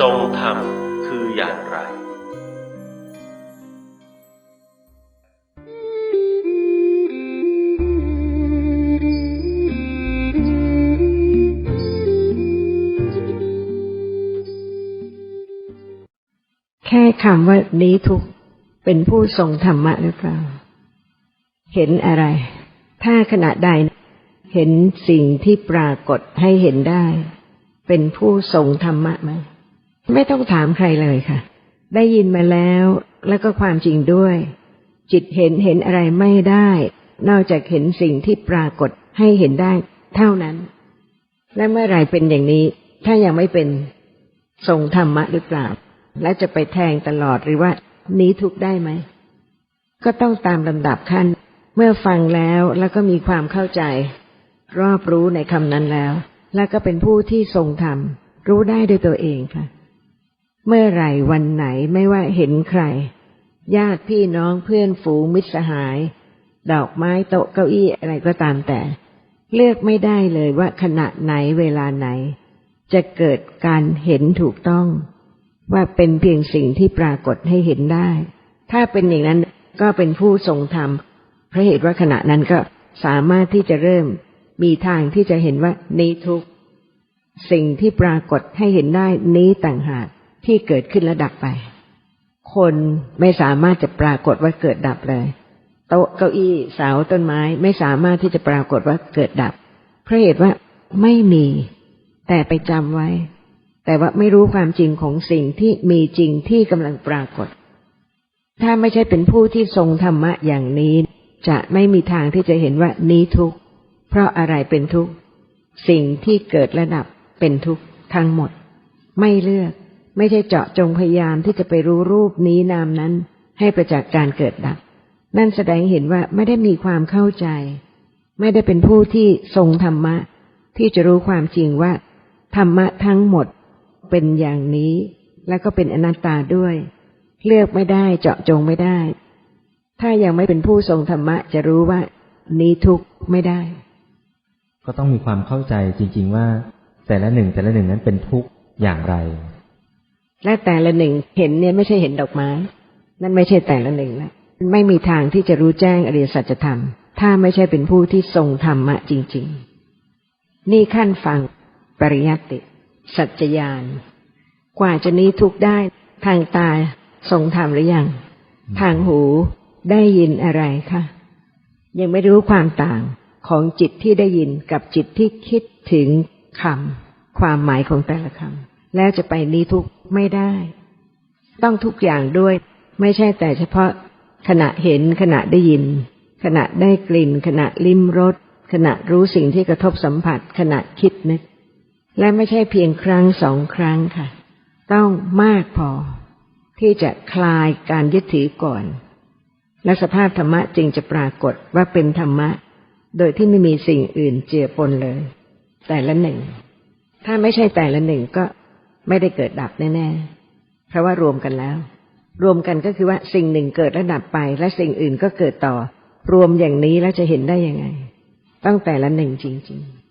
ทรงธรรมคืออย่างไร แค่คำว่านี้ทุกเป็นผู้ทรงธรรมะหรือเปล่า เห็นอะไร ถ้าขณะใดเห็นสิ่งที่ปรากฏให้เห็นได้ เป็นผู้ทรงธรรมะไหม ไม่ต้องถามใครเลยค่ะ ได้ยินมาแล้วแล้วก็ความจริงด้วย จิตเห็นเห็นอะไรไม่ได้ นอกจากเห็นสิ่งที่ปรากฏให้เห็นได้เท่านั้น และเมื่อไรเป็นอย่างนี้ ถ้ายังไม่เป็นทรงธรรมะหรือเปล่า และจะไปแทงตลอดหรือว่าหนี้ทุกได้ไหม ก็ต้องตามลำดับขั้น เมื่อฟังแล้วแล้วก็มีความเข้าใจ รอบรู้ในคำนั้นแล้ว แล้วก็เป็นผู้ที่ทรงธรรมรู้ได้ด้วยตัวเองค่ะ เมื่อไหร่วันไหนไม่ว่าเห็นใคร ญาติพี่น้องเพื่อนฝูงมิตรสหาย ดอกไม้โต๊ะเก้าอี้อะไรก็ตามแต่ เลือกไม่ได้เลยว่าขณะไหนเวลาไหน จะเกิดการเห็นถูกต้อง ว่าเป็นเพียงสิ่งที่ปรากฏให้เห็นได้ ถ้าเป็นอย่างนั้นก็เป็นผู้ทรงธรรมเพราะเหตุว่าขณะนั้นก็สามารถที่จะเริ่มมีทางที่จะเห็นว่านี้ทุกสิ่งที่ปรากฏให้เห็นได้นี้ต่างหาก ที่เกิดขึ้นและดับไป คนไม่สามารถจะปรากฏว่าเกิดดับเลย โต๊ะเก้าอี้เสาต้นไม้ไม่สามารถที่จะปรากฏว่าเกิดดับ เพราะเหตุว่าไม่มี แต่ไปจำไว้ แต่ว่าไม่รู้ความจริงของสิ่งที่มีจริงที่กำลังปรากฏ ถ้าไม่ใช่เป็นผู้ที่ทรงธรรมะอย่างนี้ จะไม่มีทางที่จะเห็นว่านี้ทุกข์เพราะอะไรเป็นทุกข์สิ่งที่เกิดและดับเป็นทุกข์ทั้งหมด ไม่เลือก ไม่ใช่เจาะจงพยายามที่จะไปรู้รูปนี้นามนั้น ให้ประจักษ์การเกิดดับ นั่นแสดงเห็นว่าไม่ได้มีความเข้าใจ ไม่ได้เป็นผู้ที่ทรงธรรมะ ที่จะรู้ความจริงว่า ธรรมะทั้งหมดเป็นอย่างนี้ แล้วก็เป็นอนัตตาด้วย เลือกไม่ได้เจาะจงไม่ได้ ถ้ายังไม่เป็นผู้ทรงธรรมะจะรู้ว่า นี้ทุกข์ไม่ได้ ก็ต้องมีความเข้าใจจริง ๆ ว่าแต่ละหนึ่งแต่ละหนึ่งนั้นเป็นทุกข์อย่างไร และแต่ละหนึ่งเห็นเนี่ยไม่ใช่เห็นดอกไม้ นั่นไม่ใช่แต่ละหนึ่งแล้วไม่มีทางที่จะรู้แจ้งอริยสัจธรรม ถ้าไม่ใช่เป็นผู้ที่ทรงธรรมะจริง ๆ นี่ขั้นฟังปริยัติ สัจจญาณกว่าจะนี้ทุกได้ ทางตาทรงธรรมหรือยัง ทางหูได้ยินอะไรคะยังไม่รู้ความต่างของจิตที่ได้ยินกับจิตที่คิดถึงคำความหมายของแต่ละคำแล้วจะไปนี้ทุก ไม่ได้ ต้องทุกอย่างด้วย ไม่ใช่แต่เฉพาะขณะเห็นขณะได้ยิน ขณะได้กลิ่น ขณะลิ้มรสขณะรู้สิ่งที่กระทบสัมผัส ขณะคิดนึก และไม่ใช่เพียงครั้งสองครั้งค่ะ ต้องมากพอ ที่จะคลายการยึดถือก่อน และสภาพธรรมะจึงจะปรากฏว่าเป็นธรรมะ โดยที่ไม่มีสิ่งอื่นเจือปนเลย แต่ละหนึ่ง ถ้าไม่ใช่แต่ละหนึ่งก็ ไม่ได้เกิดดับแน่ๆเพราะว่ารวมกันแล้ว รวมกันก็คือว่าสิ่งหนึ่งเกิดและดับไป และสิ่งอื่นก็เกิดต่อ รวมอย่างนี้แล้วจะเห็นได้ยังไง ต้องแต่ละหนึ่งจริง ๆ